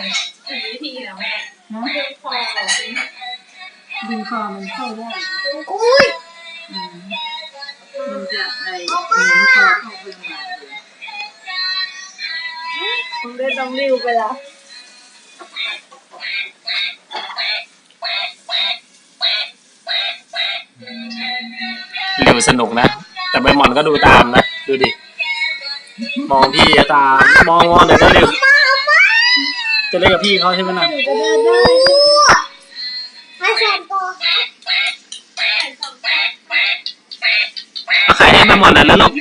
ถึงวิธีแล้วแม่ฮะดึงคอดึงคอมันเข้าได้อุ้ยอืมมันจะไอหมุนคอเข้าไปมาผมเดินต้องริ้วไปแล้วเร็วสนุกนะ แต่ใบหมอนก็ดูตามนะ ดูดิ มองพี่จะตาม มองมองเดี๋ยวจะเร็ว จะเล่นกับพี่เขาใช่ไหมนะหนูจะเดินได้ให้แฟนตัวเอาใครให้ใบหมอนหน่อยแล้วลูก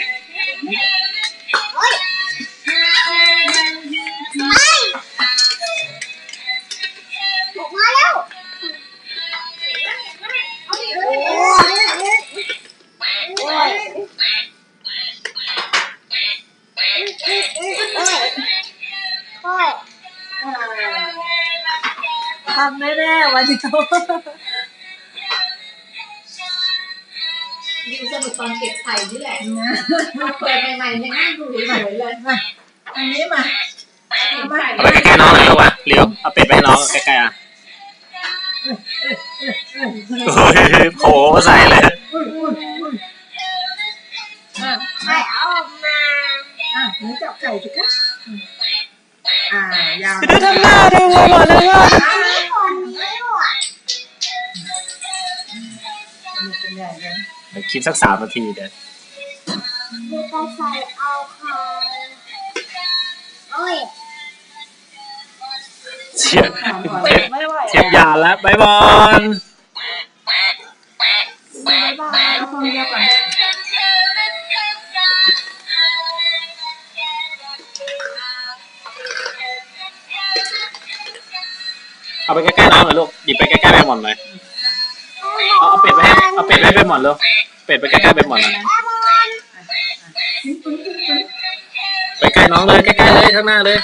ทำแน่ๆวันที่เขาดิวสนุกตอนเก็บไข่นี่แหละนะมาเปิดใหม่ๆยังนั่งดูเฉยๆเลยมาอันนี้มาเก็บไข่เอาไปใกล้ๆน้องหน่อยลูกอะเร็วเอาเป็ดไปให้น้องใกล้ๆอะโอ้ยโผล่ใส่เลยอุ้ยอุ้ยอุ้ยอะไม่เอาออกมาอะหนูจับไก่สิคะ อ่ายาวดูทำหน้าดูใบหมอนเลยอะอันนี้คนนี้ว่ะมันเป็นใหญ่เลยคลิปสักสามนาทีเดี๋ยวดูกระใส่เอาค่ะโอ้ยเชียถามก่อนเทียบไม่ไหวเทียบยาแล้วใบบอลบ๊ายบายเอาคนเดียวก่อน เอาไปใกล้ๆน้องหน่อยลูกหยิบไปใกล้ๆใบหมอนหน่อยเอาเอาเป็ดไปให้เอาเป็ดไปให้ใบหมอนเร็วเป็ดไปใกล้ๆใบหมอนหน่อยแม่บอลไปใกล้น้องเลยใกล้ๆเลยข้างหน้าเลย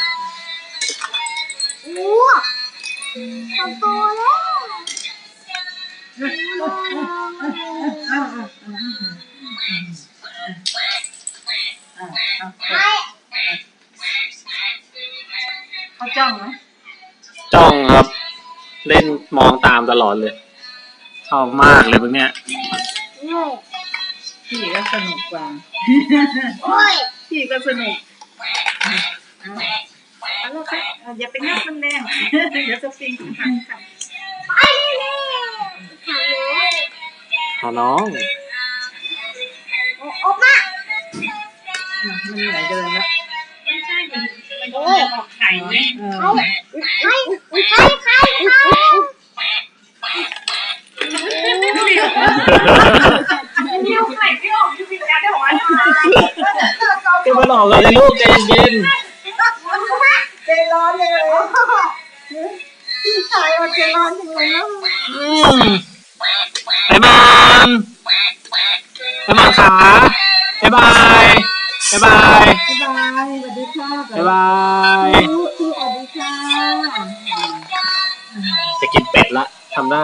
อู้ตัวโตแล้วอ่าอ่าอ่าอ่าอ่าไม่เขาจ้องไหมจ้องครับ เล่นมองตามตลอดเลยชอบมากเลยพวกเนี้ยโอ้ยพี่ก็สนุกกว่าโอ้ยพี่ก็สนุกเอาเอาแล้วค่ะเอาอย่าไปงับมันแรงเดี๋ยวจะฟิงหักค่ะไปเลยหาหนูเอาน้องโอ้ออกมาอะมันเหนื่อยเดินแล้วไม่ใช่มันมันก็จะออกไข่ไหมเออเหลอกกันเลยลูกใจเย็นใจร้อนเลยพี่ชายว่าใจร้อนจังเลยนะอืมไปบานไปบานขาบ๊ายบายบ๊ายบายบ๊ายบายสวัสดีค่ะบ๊ายบายสวัสดีค่ะจะกินเป็ดละทำหน้า